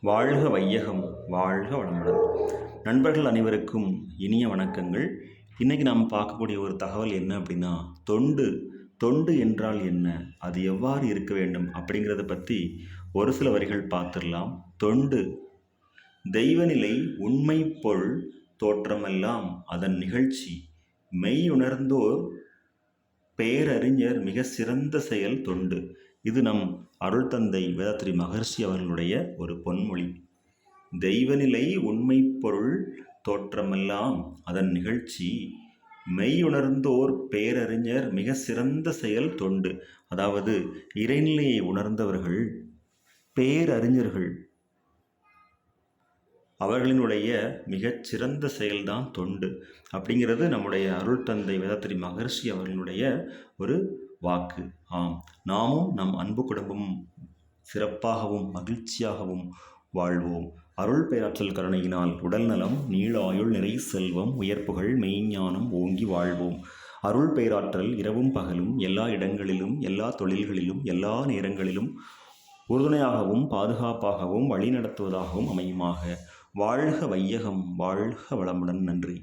வாழ்க வையகம் வாழ்க வளமுடன். நண்பர்கள் அனைவருக்கும் இனிய வணக்கங்கள். இன்றைக்கி நாம் பார்க்கக்கூடிய ஒரு தகவல் என்ன அப்படின்னா தொண்டு தொண்டு என்றால் என்ன? அது எவ்வாறு இருக்க வேண்டும் அப்படிங்கிறத பற்றி ஒரு சில வரிகள் பார்த்துடலாம். தொண்டு தெய்வநிலை உண்மை பொருள் தோற்றமெல்லாம் அதன் நிகழ்ச்சி. மெய் உணர்ந்தோர் பேரறிஞர் மிக சிறந்த செயல் தொண்டு. இது நம் அருள் தந்தை வேதாத்திரி மகர்ஷி அவர்களுடைய ஒரு பொன்மொழி. தெய்வநிலை உண்மை பொருள் தோற்றமெல்லாம் அதன் நிகழ்ச்சி. மெய்யுணர்ந்தோர் பேரறிஞர் மிக சிறந்த செயல் தொண்டு. அதாவது இறைநிலையை உணர்ந்தவர்கள் பேரறிஞர்கள். அவர்களினுடைய மிகச்சிறந்த செயல்தான் தொண்டு. அப்படிங்கிறது நம்முடைய அருள் தந்தை வேதாத்திரி மகர்ஷி அவர்களுடைய ஒரு வாக்கு. ஆம் நாமும் நம் அன்பு குடும்பமும் சிறப்பாகவும் மகிழ்ச்சியாகவும் வாழ்வோம். அருள் பேராற்றல் கருணையினால் உடல் நலம் நீள ஆயுள் நிறை செல்வம் உயர்ப்புகள் மெய்ஞானம் ஓங்கி வாழ்வோம். அருள் பேராற்றல் இரவும் பகலும் எல்லா இடங்களிலும் எல்லா தொழில்களிலும் எல்லா நேரங்களிலும் உறுதுணையாகவும் பாதுகாப்பாகவும் வழிநடத்துவதாகவும் அமையுமாக. வாழ்க வையகம் வாழ்க வளமுடன். நன்றி.